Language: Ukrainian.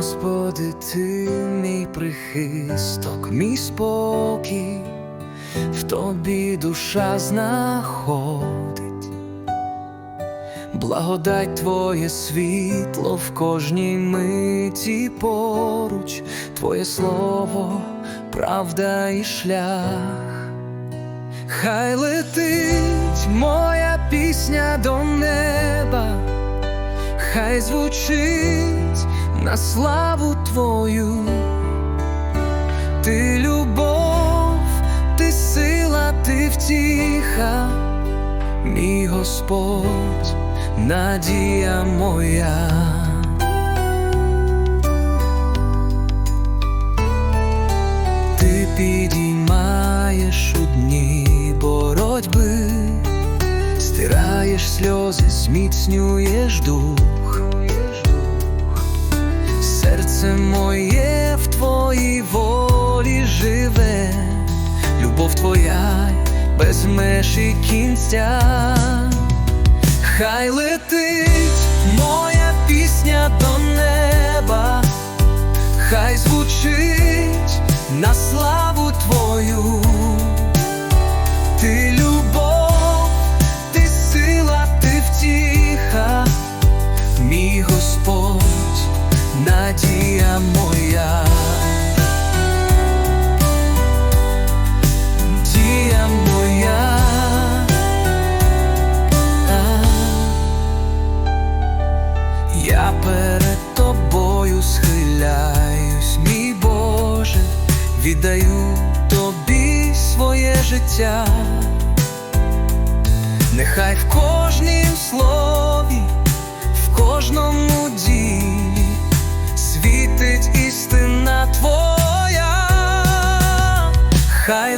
Господи, ти мій прихисток, мій спокій, в тобі душа знаходить. Благодать Твоє світло в кожній миті поруч, Твоє слово, правда і шлях. Хай летить моя пісня до неба, хай звучить на славу Твою. Ти любов, ти сила, ти втіха, мій Господь, надія моя. Ти підіймаєш у дні боротьби, стираєш сльози, зміцнюєш дух. Любов твоя без меж і кінця. Хай летить моя пісня до неба, хай звучить на славу твою. Ти любов, ти сила, ти втіха, мій Господь, надія моя. я перед тобою схиляюсь, мій Боже, віддаю тобі своє життя, нехай в кожнім слові, в кожному ділі світить істина твоя, хай